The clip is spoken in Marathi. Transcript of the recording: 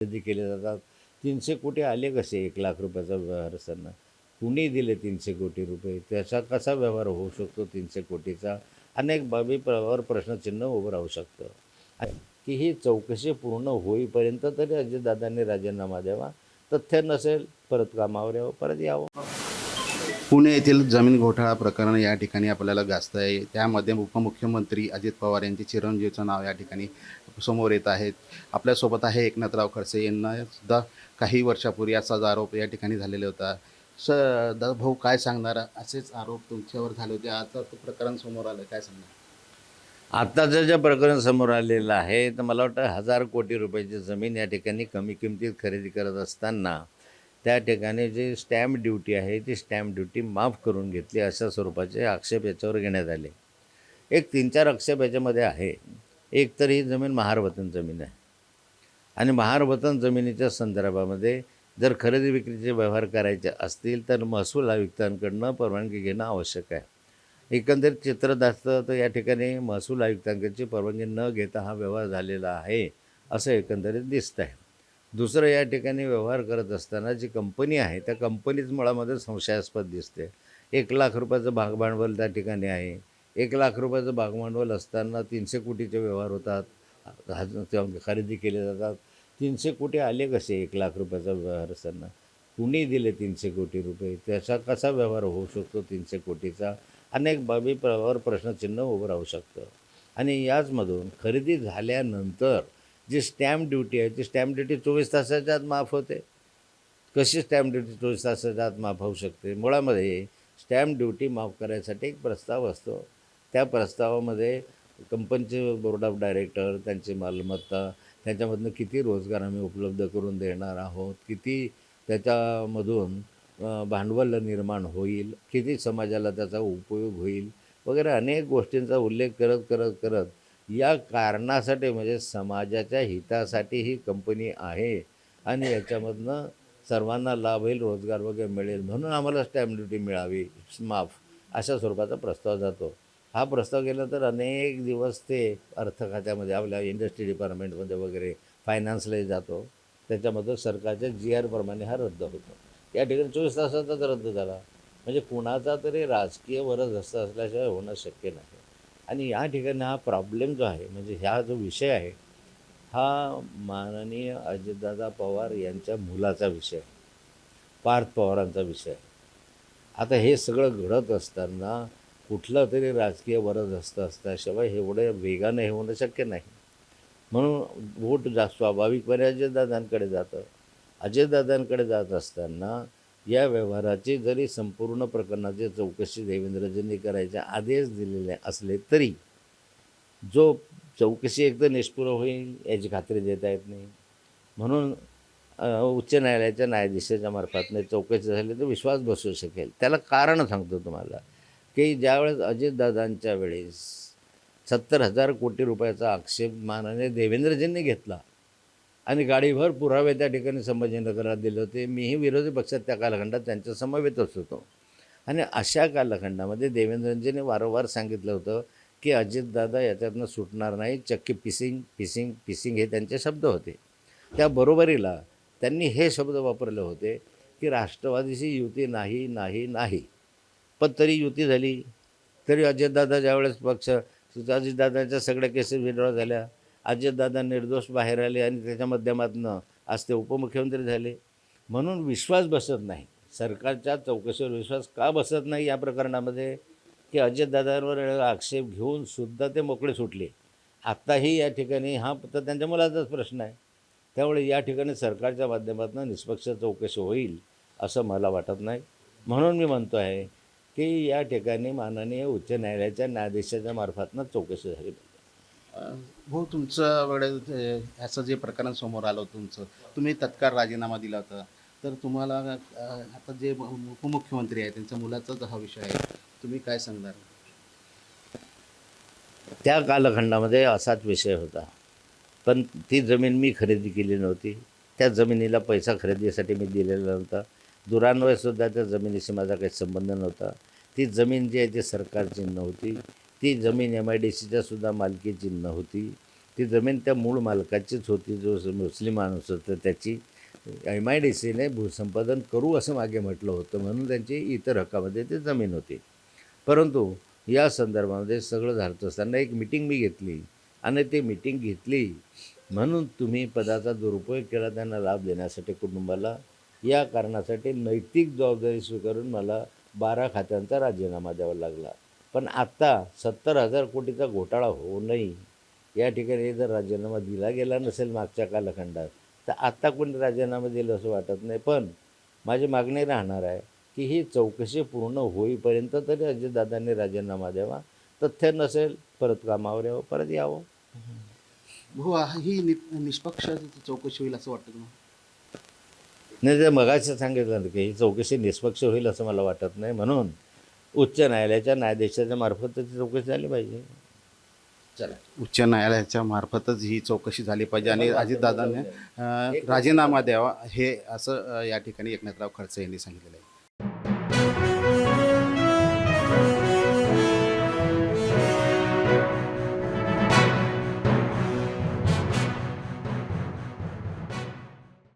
खरेदी केले जातात. तीनशे कोटी आले कसे? एक लाख रुपयाचा व्यवहार असताना. कुणी दिले तीनशे कोटी रुपये? त्याचा कसा व्यवहार होऊ शकतो तीनशे कोटीचा? अनेक बाबी वर प्रश्नचिन्ह उभं राहू शकतं. की ही चौकशी पूर्ण होईपर्यंत तरी अजितदादांनी राजीनामा द्यावा. तथ्य नसेल परत कामावर यावं परत यावं. पुणे येथील जमीन घोटाळा प्रकरण या ठिकाणी आपल्याला गाजत आहे. त्यामध्ये उपमुख्यमंत्री अजित पवार यांचे चिरंजीवचं नाव या ठिकाणी समोर येत आहेत आपल्यासोबत आहे एकनाथराव खडसे. यांना सुद्धा काही वर्षापूर्वी असाच आरोप या ठिकाणी झालेले होता. स दा भाऊ काय सांगणार? असेच आरोप तुमच्यावर झाले होते. आता तो प्रकरण समोर आलं. काय सांगणार? आत्ताचं जे प्रकरण समोर आलेलं आहे तर मला वाटतं हजार कोटी रुपयाची जमीन या ठिकाणी कमी किमतीत खरेदी करत असताना त्या ठिकाणी जी स्टॅम्प ड्युटी आहे ती स्टॅम्प ड्युटी माफ करून घेतली अशा स्वरूपाचे आक्षेप याच्यावर घेण्यात आले. एक तीन चार आक्षेप याच्यामध्ये आहे. एक तर ही जमीन महारवतन जमीन आहे. आणि महारवतन जमिनीच्या संदर्भामध्ये जर खरेदी विक्रीचे व्यवहार करायचे असतील तर महसूल आयुक्तांकडनं परवानगी घेणं आवश्यक आहे. एकंदरीत चित्र दाखतं तर या ठिकाणी महसूल आयुक्तांकडची परवानगी न घेता हा व्यवहार झालेला आहे असं एकंदरीत दिसतं आहे दुसरं या ठिकाणी व्यवहार करत असताना जी कंपनी आहे त्या कंपनीच मुळामध्ये संशयास्पद दिसते. एक लाख रुपयाचं भागभांडवल त्या ठिकाणी आहे. एक लाख रुपयाचं भागभांडवल असताना तीनशे कोटीचे व्यवहार होतात. हज- खरेदी केले जातात. तीनशे कोटी आले कसे एक लाख रुपयाचा व्यवहार असताना? कुणी दिले तीनशे कोटी रुपये? त्याचा कसा व्यवहार होऊ शकतो तीनशे कोटीचा? अनेक बाबी प्रश्नचिन्ह उभं राहू शकतं. आणि याचमधून खरेदी झाल्यानंतर जी स्टॅम्प ड्युटी आहे ती स्टॅम्प ड्युटी चोवीस तासाच्या आत माफ होते. कशी स्टॅम्प ड्युटी चोवीस तासाच्या आत माफ होऊ शकते? मुळामध्ये स्टॅम्प ड्युटी माफ करायसाठी एक प्रस्ताव असतो. त्या प्रस्तावामध्ये कंपनीचे बोर्ड ऑफ डायरेक्टर त्यांची मालमत्ता त्यांच्यामधनं किती रोजगार आम्ही उपलब्ध करून देणार आहोत किती त्याच्यामधून भांडवल निर्माण होईल किती समाजाला त्याचा उपयोग होईल वगैरे अनेक गोष्टींचा उल्लेख करत करत करत या कारणासाठी म्हणजे समाजाच्या हितासाठी ही कंपनी आहे आणि याच्यामधनं सर्वांना लाभ होईल रोजगार वगैरे मिळेल म्हणून आम्हाला स्टॅम्प ड्युटी मिळावी माफ अशा स्वरूपाचा प्रस्ताव जातो. हा प्रस्ताव गेला तर अनेक दिवस ते अर्थ खात्यामध्ये आपल्या इंडस्ट्री डिपार्टमेंटमध्ये वगैरे फायनान्सलाही जातो. त्याच्यामधून सरकारच्या जी आरप्रमाणे हा रद्द होतो. या ठिकाणी चोवीस तासाचाच रद्द झाला. म्हणजे कुणाचा तरी राजकीय वरदहस्त असल्याशिवाय होणं शक्य नाही. आणि या ठिकाणी हा प्रॉब्लेम जो आहे म्हणजे ह्या जो विषय आहे हा माननीय अजितदादा पवार यांच्या मुलाचा विषय पार्थ पवारांचा विषय आता हे सगळं घडत असताना कुठलं तरी राजकीय वरद असतं असल्याशिवाय एवढं वेगानं हे होणं शक्य नाही. म्हणून वोट जा स्वाभाविकपणे अजितदादांकडे जातं. अजितदादांकडे जात असताना या व्यवहाराची जरी संपूर्ण प्रकरणाची चौकशी देवेंद्रजींनी करायचे आदेश दिलेले असले तरी जो चौकशी एकदा निष्पुर होईल याची खात्री देता येत नाही. म्हणून उच्च न्यायालयाच्या न्यायाधीशाच्या मार्फतने चौकशी झाली तर विश्वास बसू शकेल. त्याला कारण सांगतो तुम्हाला की ज्यावेळेस अजितदादांच्या वेळेस सत्तर हजार कोटी रुपयाचा आक्षेप मानाने देवेंद्रजींनी घेतला आणि गाडीभर पुरावे त्या ठिकाणी संभाजीनगरात दिले होते. मीही विरोधी पक्षात त्या कालखंडात त्यांच्या समवेतच होतो. आणि अशा कालखंडामध्ये देवेंद्रजीने वारंवार सांगितलं होतं की अजितदादा याच्यातनं सुटणार नाही चक्की पिसिंग पिसिंग पिसिंग हे त्यांचे शब्द होते. त्या बरोबरीला त्यांनी हे शब्द वापरले होते की राष्ट्रवादीशी युती नाही नाही नाही. पण तरी युती झाली. तरी अजितदादा ज्यावेळेस पक्ष अजितदादाच्या सगळ्या केसेस विड्रॉ झाल्या. अजितदादा निर्दोष बाहेर आले आणि त्याच्या माध्यमातून आज ते उपमुख्यमंत्री झाले. म्हणून विश्वास बसत नाही. सरकारच्या चौकशीवर विश्वास का बसत नाही या प्रकरणामध्ये? की अजितदादांवर आक्षेप घेऊन सुद्धा ते मोकळे सुटले. आत्ताही या ठिकाणी हा तर त्यांच्या मुलाचाच प्रश्न आहे. त्यामुळे या ठिकाणी सरकारच्या माध्यमातून निष्पक्ष चौकशी होईल असं मला वाटत नाही. म्हणून मी म्हणतो आहे की या ठिकाणी माननीय उच्च न्यायालयाच्या न्यायाधीशाच्या मार्फतनं चौकशी झाली हो तुमचं वेळेस ते ह्याचं जे प्रकरण समोर आलं होतं तुमचं तुम्ही तत्काळ राजीनामा दिला होता. तर तुम्हाला आता जे उपमुख्यमंत्री आहे त्यांच्या मुलाचाच हा विषय आहे. तुम्ही काय सांगणार? त्या कालखंडामध्ये असाच विषय होता. पण ती जमीन मी खरेदी केली नव्हती. त्या जमिनीला पैसा खरेदीसाठी मी दिलेला नव्हता. दुरान्वयसुद्धा त्या जमिनीशी माझा काही संबंध नव्हता. ती जमीन जी आहे ती सरकारची नव्हती. ती जमीन एम आय डी सीच्या सुद्धा मालकीची नव्हती. ती जमीन त्या मूळ मालकाचीच होती जो मुस्लिम माणूस होता त्याची. एम आय डी सीने भूसंपादन करू असं मागे म्हटलं होतं म्हणून त्यांची इतर हक्कामध्ये ती जमीन होती. परंतु या संदर्भामध्ये सगळं झालं असताना एक मिटिंग मी घेतली. आणि ती मिटिंग घेतली म्हणून तुम्ही पदाचा दुरुपयोग केला त्यांना लाभ देण्यासाठी कुटुंबाला. या कारणासाठी नैतिक जबाबदारी स्वीकारून मला बारा खात्यांचा राजीनामा द्यावा लागला. पण आत्ता सत्तर हजार कोटीचा घोटाळा होऊ नये या ठिकाणी जर राजीनामा दिला गेला नसेल मागच्या कालखंडात तर आत्ता कोणी राजीनामा दिलं असं वाटत नाही. पण माझी मागणी राहणार आहे की ही चौकशी पूर्ण होईपर्यंत तरी अजितदादांनी राजीनामा द्यावा तथ्य नसेल परत कामावर यावं परत यावं. हो ही नि- निष्पक्ष चौकशी होईल असं वाटतं नाही ते मगाशी सांगितलं की ही चौकशी निष्पक्ष होईल असं मला वाटत नाही. म्हणून उच्च न्यायालयाच्या न्यायाधीशाच्या मार्फत चौकशी झाली पाहिजे. चला. उच्च न्यायालयाच्या मार्फतच ही चौकशी झाली पाहिजे आणि अजितदादांनी राजीनामा द्यावा हे असं या ठिकाणी एकनाथराव खडसे यांनी सांगितलेलं आहे.